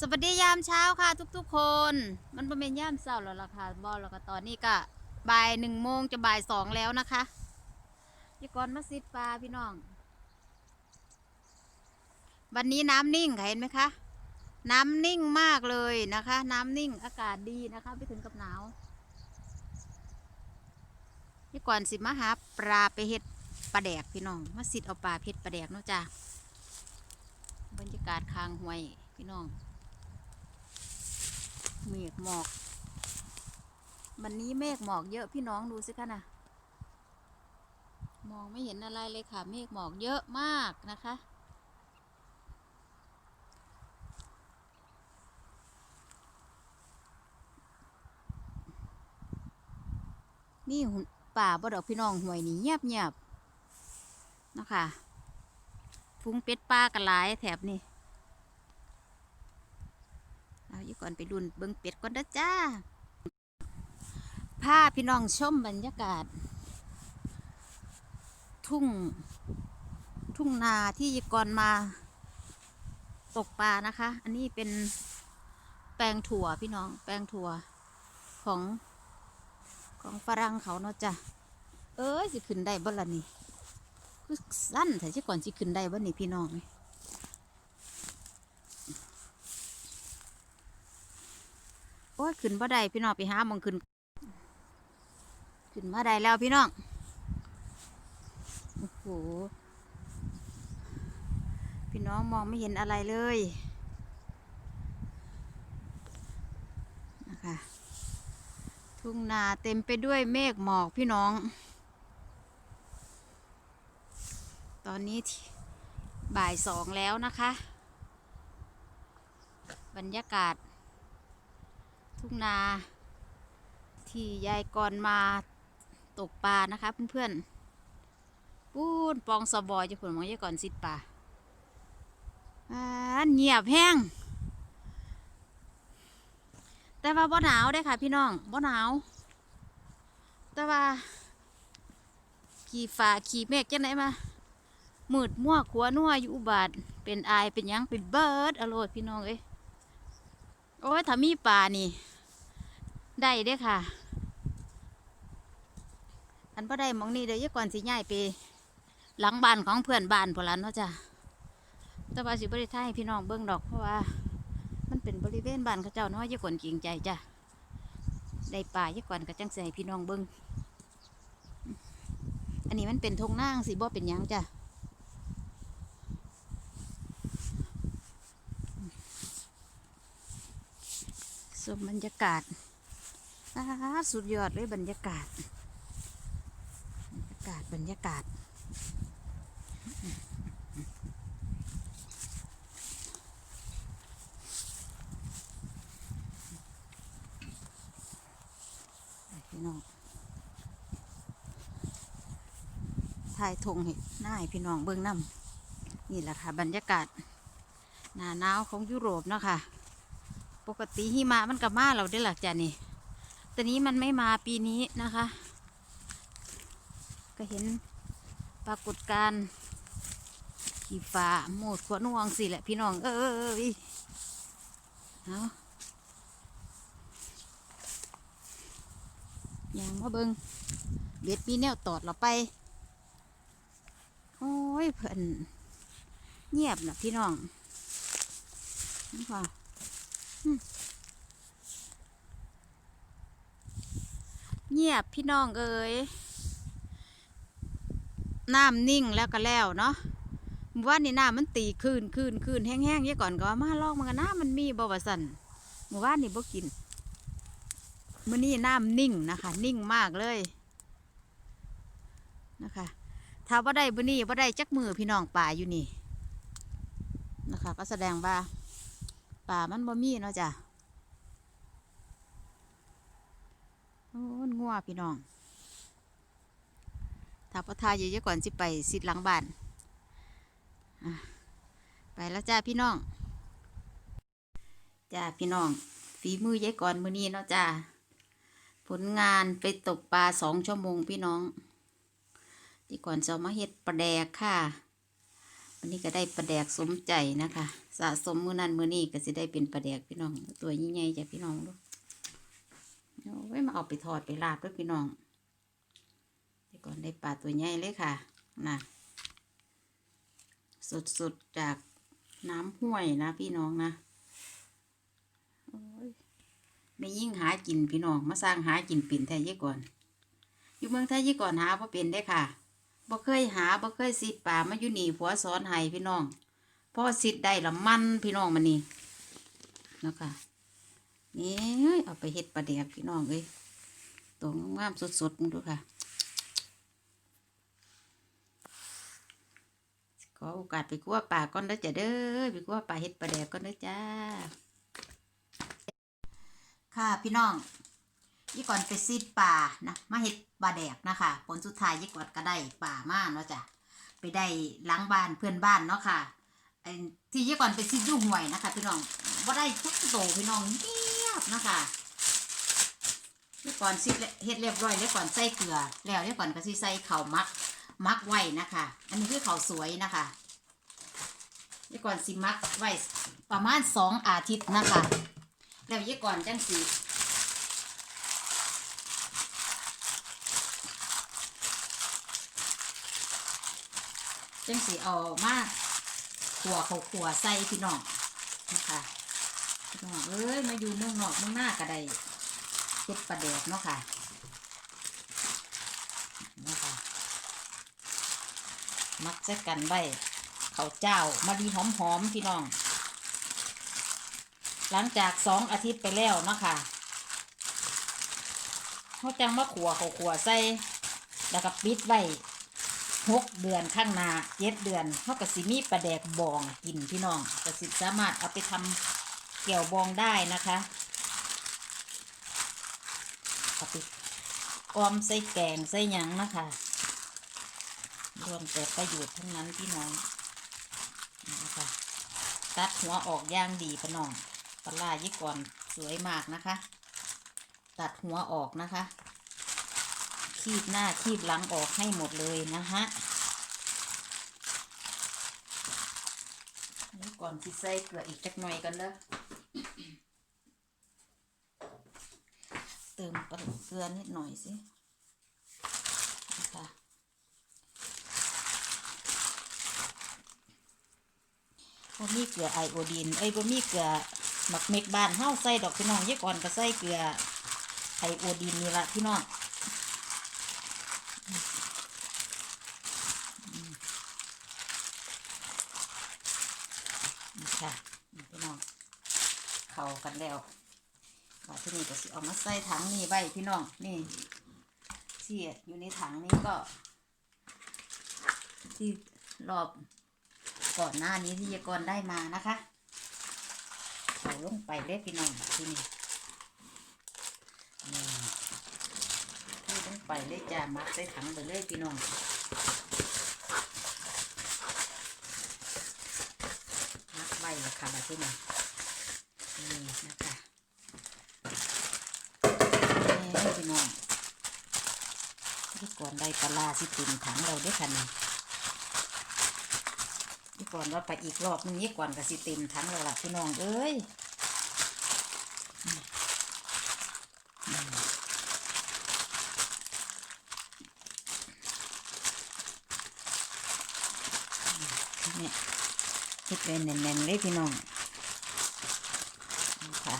สวัสดียามเช้าค่ะ ทุกๆคน มันเป็นยามเช้าแล้วล่ะค่ะบอแล้วก็ตอนนี้ก็บ่ายหนึ่งโมงจะบ่ายสองแล้วนะคะยี่ก่อนมาซิดปลาพี่น้อง วันนี้น้ำนิ่งค่ะเห็นไหมคะ น้ำนิ่งมากเลยนะคะ น้ำนิ่งอากาศดีนะคะไปถึงกับหนาวยี่ก่อนสิมาหาปลาไปเฮ็ดปลาแดกพี่น้อง มาสิดเอาปลาเพชรปลาแดกเนาะจ้ะบรรยากาศคางห้วยพี่น้อง เมฆหมอก วันนี้เมฆหมอกเยอะพี่น้องดูสิคะนะมองไม่เห็นอะไรเลยค่ะ เมฆหมอกเยอะมากนะคะ นี่ป่าบ่ดอกพี่น้องห่วยนี่เงียบเงียบๆนะคะฟุ้งเป็ดป้ากระหลายแถบนี่ เอาอยู่ ก่อนไปดุนเบิ้งเป็ดก่อนเด้อจ้าพาพี่น้องชมบรรยากาศ ทุ่ง ทุ่งนาที่ก่อนมาตกปลานะคะ อันนี้เป็นแปลงถั่วพี่น้อง แปลงถั่วของของฝรั่งเขาเนาะจ้ะ เอ้ยสิขึ้นได้บ่ล่ะนี่คือสั้นแต่ที่ก่อนสิขึ้นได้บ่นี่พี่น้องนี่ โอ้ยขึ้นบ่ได้พี่น้องไปหามองขึ้น ขึ้นมาได้แล้วพี่น้อง โอ้โห พี่น้องมองไม่เห็นอะไรเลยนะคะทุ่งนาเต็มไปด้วยเมฆหมอกพี่น้อง ตอนนี้บ่ายสองแล้วนะคะ บรรยากาศ ทุ่งนา ที่ยายก่อนมาตกปลานะคะเพื่อนๆปูนปองสบอยจะผลมองยายก่อนสิปลาอ่าเงียบแห้งแต่ว่าบ่หนาวได้ค่ะพี่น้องบ่หนาว แต่ว่า ขี่ฟ้าขี่เมฆจังไหนมามืดมั่วขัวนัวอยู่อุบาทเป็นอายเป็นยังเป็นเบิร์ดอโรดพี่น้องเอ้ยโอ้ยถ้ามีปลานี่ ได้เด้ค่ะ อันพ่ได้มองนี่เดี๋ยวยายก่อนสิย้ายไป หลังบ้านของเพื่อนบ้านพวกนั้นเนาะจ้ะแต่ว่าสิบริไทยพี่น้องเบิ่งดอกเพราะว่า มันเป็นบริเวณบ้านเขาเจ้าเนาะยายก่อนจริงใจจ้ะได้ป่ายายก่อนก็จังใส่พี่น้องเบิ่งอันนี้มันเป็นทงนางสิบ่เป็นยังจ้ะสมบรรยากาศ สุดยอดเลยบรรยากาศ บรรยากาศบรรยากาศ พี่น้อง ถ่ายทงเห็ดหน้าให้พี่น้องเบื้องน้ำนี่แหละค่ะ บรรยากาศ หนาหนาวของยุโรปเนาะค่ะ ปกติหิมะมันก็มาเราได้หลักจ้ะนี่ แต่นี้มันไม่มาปีนี้นะคะ ก็เห็นปรากฏการณ์ขี่ฟ้าโหมดขวานวงสิแหละพี่น้อง เออเอาอย่างมาเบิงเบ็ดมีแนวตอดเราไป โอ้ยเพิ่นเงียบนะพี่น้องนี่ค่ะ เงียบพี่น้องเอ๋ยน้ำนิ่งแล้วก็แล้วเนาะเมื่อว่านนี่น้ำมันตีคืนคืนคืนแห้งๆเยี่ก่อนก็ว่ามาลอกมันกันน้ำมันมีบ่วาสันเมื่อว่านนี่บ่กินมื่อนี้น้ำนิ่งนะคะ นิ่งมากเลยนะคะ ถ้าว่าได้บ่นี้ว่าได้จักมือพี่น้องป่าอยู่นี่นะคะ ก็แสดงว่าป่ามันบ่มีเนาะจ้ะ โหัวพี่น้อง ถ้าพอทายอยู่เยอะก่อนสิไปสิหลังบ้านไปแล้วจ้าพี่น้องจ้าพี่น้อง ฝีมือยายก่อนมือนี้เนาะจ้าผลงานไปตกปลาสองชั่วโมงพี่น้องที่ก่อนจะมาเฮ็ดปลาแดกค่ะ วันนี้ก็ได้ปลาแดกสมใจนะคะ สะสมมือนั้นมือนี้ก็สิได้เป็นปลาแดกพี่น้อง ตัวยิ่งใหญ่จ้ะพี่น้องดู เอาไว้มาเอาไปทอดไปลาบด้วยพี่น้องเดี๋ยวก่อนได้ปลาตัวใหญ่เลยค่ะนะสดๆจากน้ำห้วยนะพี่น้องนะไม่ยิ่งหากินพี่น้องมาสร้างหากินปิ่นแท้ยี่ก่อน อยู่เมืองไทยยี่ก่อนหาเพราะเป็นได้ค่ะบ่เคยหาบ่เคยสิป่ามาอยู่นี่ผัวสอนให้พี่น้องพ่อสิได้ละมันพี่น้องมันนี่นะคะ นี่เอาไปเฮ็ดปลาแดกพี่น้องเอ้ยตัวงามสดๆมึงดูค่ะขอโอกาสไปคั่วป่าก่อนเด้อจ้ะเด้อไปคั่วป่าเฮ็ดปลาแดกก่อนเด้อจ้า ค่ะพี่น้องยี่ก่อนไปซีดป่านะมาเฮ็ดปลาแดกนะคะผลสุดท้ายยี่ก่อนก็ได้ป่ามาเนาะจ้ะไปได้ล้างบ้านเพื่อนบ้านเนาะค่ะไอ้ที่ยี่ก่อนไปซีดยุ่ห่วยนะคะ พี่น้องว่าได้ทุกโตพี่น้องเงีย บนะคะยี่ก่อนซีดเฮ็ดเรียบร้อยแล้วก่อนใส่เกลือ แล้วยี่ก่อนก็สิใส่ข้าวมักมักไว้นะคะ อันนี้คือข้าวสวยนะคะยี่ก่อนสิมักไว้ประมาณสองอาทิตย์นะคะ แล้วยี่ก่อนจังสีจังสีเอามาขัวเขาขัวใส่พี่น้องนะคะ น้องเอ้ยมาอยู่เมืองนอกเมืองหน้าก็ได้เฮ็ดปลาแดกเนาะค่ะนะค่ะ มักจะกันไว้เขาวเจ้ามาดีหอมๆพี่น้อง หลังจากสองอาทิตย์ไปแล้วเนาะค่ะเขาจังมาขัวเขาขัวใส่แล้วก็ปิดไว้หกเดือนข้างหน้าเจ็ดเดือนเขากับสิมีปลาแดกบองกินพี่น้องกสิสามารถเอาไปทำ เกี่ยวบองได้นะคะเอาไปออมใส่แกงใส่หยังนะคะรวมแต่ประโยชน์ทั้งนั้นพี่น้องนะคะตัดหัวออกย่างดีพี่น้องปลายี่ก่อนสวยมากนะคะ ตัดหัวออกนะคะ คีบหน้าคีบหลังออกให้หมดเลยนะฮะนี่ก่อนที่ใส่เกลืออีกจักหน่อยกันเด้อ เติมเกลือนิดหน่อยสินะคะบ่มีเกลือไอโอดีนเอ้ยบ่มีเกลือหมักเม็กบ้านเฮาใส่ดอกพี่น้องเยอะก่อนก็ใส่เกลือไอโอดีนนี่ละพี่น้องค่ะพี่น้องเข้ากันแล้ว ว่าที่นี่ก็สิเอามาใส่ถังนี่ไว้พี่น้องนี่ที่อยู่ในถังนี้ก็ ที่รอบก่อนหน้านี้ที่ยากรได้มานะคะเอาลงไปเลยพี่น้องที่นี่นี่ที่ลงไปเลยจ้ามัดใส่ถังไปเลยพี่น้องมัดไว้ละค่ะที่นี่นี่นะคะ นี่พี่น้องที่ก่อนได้ปลาสิติ่มถังเราด้วยค่ะนี่ที่ก่อนว่าไปอีกรอบนึงนี่ก่อนกับสิติ่มถังเราละพี่น้องเอ้ยนี่เฮ็ดเลยแน่นๆเลยพี่น้องนี่ค่ะ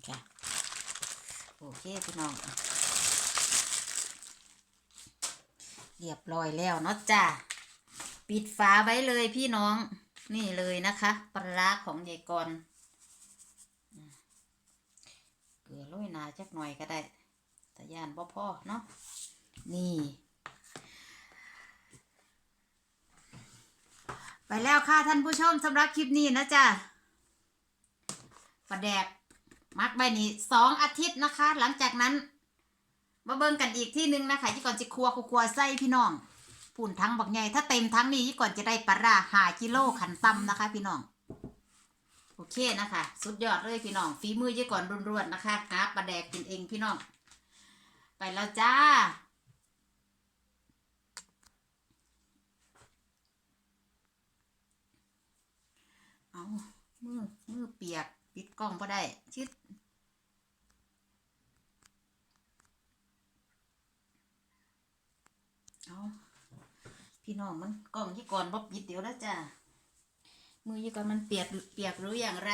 อืมค่ะโอเคพี่น้อง เรียบร้อยแล้วเนาะจ้าปิดฝาไว้เลยพี่น้องนี่เลยนะคะปลาร้าของยายกรเกลือโรยหนาจักหน่อยก็ได้แต่ย่านบ่พอเนาะนี่ ไปแล้วค่ะท่านผู้ชมสำหรับคลิปนี้นะจ๊ะประแดก มักใบนี้สองอาทิตย์นะคะ หลังจากนั้น มาเบิ่งกันอีกที่หนึ่งนะคะที่ก่อนจะครัวครัวไส้พี่น้องปุ่นทั้งบักใหญ่ถ้าเต็มทั้งนี้ที่ก่อนจะได้ปลาราหากิโลขันตำนะคะ พี่น้องโอเคนะคะ สุดยอดเลยพี่น้องฝีมือยี่ก่อนรวนๆนะคะหาปลาแดกกินเองพี่น้อง ไปแล้วจ้าเอามือมือเปียก ปิดกล้องก็ได้ชิดเอาพี่น้องมันกล้องยี่ก่อนบ๊อบยิดเดี๋ยวแล้วจ้ามือยี่ก่อนมันเปียกเปียกหรืออย่างไร